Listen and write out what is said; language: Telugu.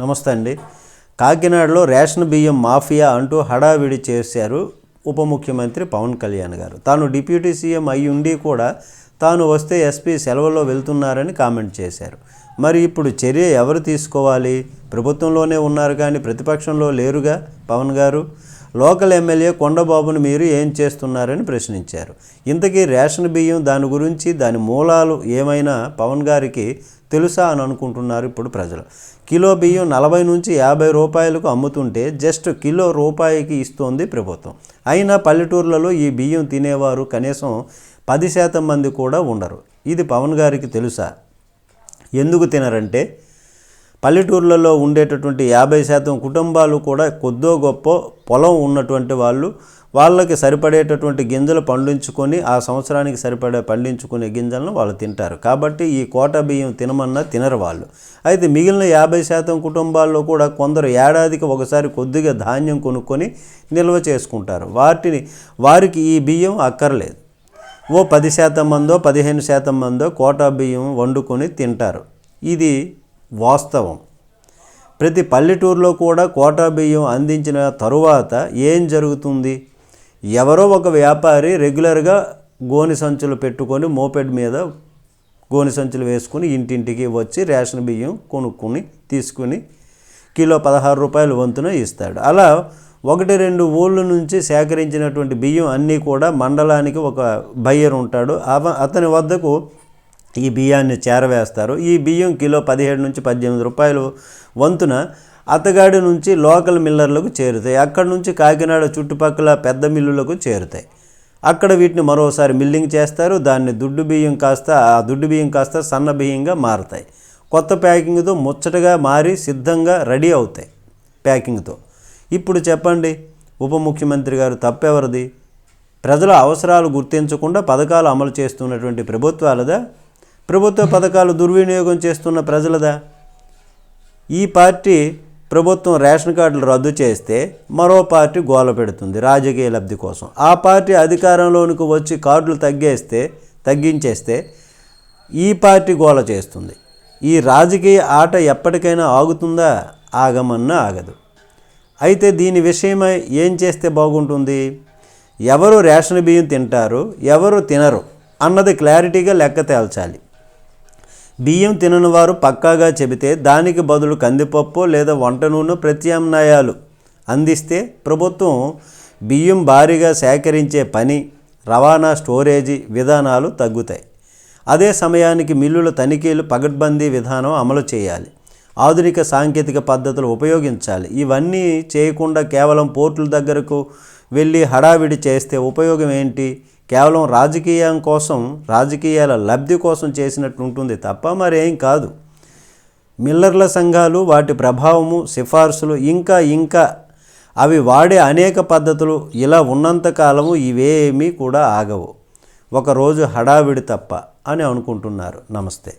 నమస్తే అండి. కాకినాడలో రేషన్ బియ్యం మాఫియా అంటూ హడావిడి చేశారు ఉప ముఖ్యమంత్రి పవన్ కళ్యాణ్ గారు. తాను డిప్యూటీ సీఎం అయి ఉండి కూడా తాను వస్తే ఎస్పీ సెలవులో వెళ్తున్నారని కామెంట్ చేశారు. మరి ఇప్పుడు చర్య ఎవరు తీసుకోవాలి? ప్రభుత్వంలోనే ఉన్నారు కానీ ప్రతిపక్షంలో లేరుగా పవన్ గారు? లోకల్ ఎమ్మెల్యే కొండబాబును మీరు ఏం చేస్తున్నారని ప్రశ్నించారు. ఇంతకీ రేషన్ బియ్యం దాని గురించి దాని మూలాలు ఏమైనా పవన్ గారికి తెలుసా అని అనుకుంటున్నారు ఇప్పుడు ప్రజలు. కిలో బియ్యం నలభై నుంచి యాభై రూపాయలకు అమ్ముతుంటే జస్ట్ కిలో రూపాయికి ఇస్తోంది ప్రభుత్వం. అయినా పల్లెటూర్లలో ఈ బియ్యం తినేవారు కనీసం పది శాతం మంది కూడా ఉండరు. ఇది పవన్ గారికి తెలుసా? ఎందుకు తినరంటే పల్లెటూర్లలో ఉండేటటువంటి యాభై శాతం కుటుంబాలు కూడా కొద్దో గొప్ప పొలం ఉన్నటువంటి వాళ్ళు వాళ్ళకి సరిపడేటటువంటి గింజలు పండించుకొని ఆ సంవత్సరానికి సరిపడే పండించుకునే గింజలను వాళ్ళు తింటారు. కాబట్టి ఈ కోట బియ్యం తినమన్నా తినరు వాళ్ళు. అయితే మిగిలిన యాభై శాతం కుటుంబాల్లో కూడా కొందరు ఏడాదికి ఒకసారి కొద్దిగా ధాన్యం కొనుక్కొని నిల్వ చేసుకుంటారు. వాటిని వారికి ఈ బియ్యం అక్కర్లేదు. ఓ పది శాతం మందో పదిహేను శాతం మందో కోటా బియ్యం వండుకొని తింటారు. ఇది వాస్తవం. ప్రతి పల్లెటూరులో కూడా కోటా బియ్యం అందించిన తరువాత ఏం జరుగుతుంది? ఎవరో ఒక వ్యాపారి రెగ్యులర్గా గోని సంచులు పెట్టుకొని మోపెడ్ మీద గోని సంచులు వేసుకుని ఇంటింటికి వచ్చి రేషన్ బియ్యం కొనుక్కొని తీసుకుని కిలో పదహారు రూపాయలు వంతున ఇస్తాడు. అలా ఒకటి రెండు ఊళ్ళ నుంచి సేకరించినటువంటి బియ్యం అన్నీ కూడా మండలానికి ఒక బయ్యర్ ఉంటాడు. అవ- అతని వద్దకు ఈ బియ్యాన్ని చేరవేస్తారు. ఈ బియ్యం కిలో పదిహేడు నుంచి పద్దెనిమిది రూపాయలు వంతున అతగాడి నుంచి లోకల్ మిల్లర్లకు చేరుతాయి. అక్కడి నుంచి కాకినాడ చుట్టుపక్కల పెద్ద మిల్లులకు చేరుతాయి. అక్కడ వీటిని మరోసారి మిల్లింగ్ చేస్తారు. దాన్ని దుడ్డు బియ్యం కాస్త ఆ దుడ్డు బియ్యం కాస్త సన్న బియ్యంగా మారుతాయి. కొత్త ప్యాకింగ్తో ముచ్చటగా మారి సిద్ధంగా రెడీ అవుతాయి ప్యాకింగ్తో. ఇప్పుడు చెప్పండి ఉప ముఖ్యమంత్రి గారు తప్పెవరిది? ప్రజల అవసరాలు గుర్తించకుండా పథకాలు అమలు చేస్తున్నటువంటి ప్రభుత్వాలదా? ప్రభుత్వ పథకాలు దుర్వినియోగం చేస్తున్న ప్రజలదా? ఈ పార్టీ ప్రభుత్వం రేషన్ కార్డులు రద్దు చేస్తే మరో పార్టీ గోల పెడుతుంది రాజకీయ లబ్ధి కోసం. ఆ పార్టీ అధికారంలోనికి వచ్చి కార్డులు తగ్గేస్తే తగ్గించేస్తే ఈ పార్టీ గోల చేస్తుంది. ఈ రాజకీయ ఆట ఎప్పటికైనా ఆగుతుందా? ఆగమన్నా ఆగదు. అయితే దీని విషయమై ఏం చేస్తే బాగుంటుంది? ఎవరు రేషన్ బియ్యం తింటారు? ఎవరు తినరు? అన్నది క్లారిటీగా లెక్క తేల్చాలి. బియ్యం తినని వారు పక్కాగా చెబితే దానికి బదులు కందిపప్పు లేదా వంట నూనె ప్రత్యామ్నాయాలు అందిస్తే ప్రభుత్వం బియ్యం భారీగా సేకరించే పని రవాణా స్టోరేజీ విధానాలు తగ్గుతాయి. అదే సమయానికి మిల్లుల తనిఖీలు పగడ్బందీ విధానం అమలు చేయాలి. ఆధునిక సాంకేతిక పద్ధతులు ఉపయోగించాలి. ఇవన్నీ చేయకుండా కేవలం పోర్టుల దగ్గరకు వెళ్ళి హడావిడి చేస్తే ఉపయోగం ఏంటి? కేవలం రాజకీయం కోసం రాజకీయాల లబ్ధి కోసం చేసినట్టు ఉంటుంది తప్ప మరేం కాదు. మిల్లర్ల సంఘాలు వాటి ప్రభావము సిఫార్సులు ఇంకా ఇంకా అవి వాడే అనేక పద్ధతులు ఇలా ఉన్నంతకాలము ఇవేమీ కూడా ఆగవు. ఒకరోజు హడావిడి తప్ప అని అనుకుంటున్నారు. నమస్తే.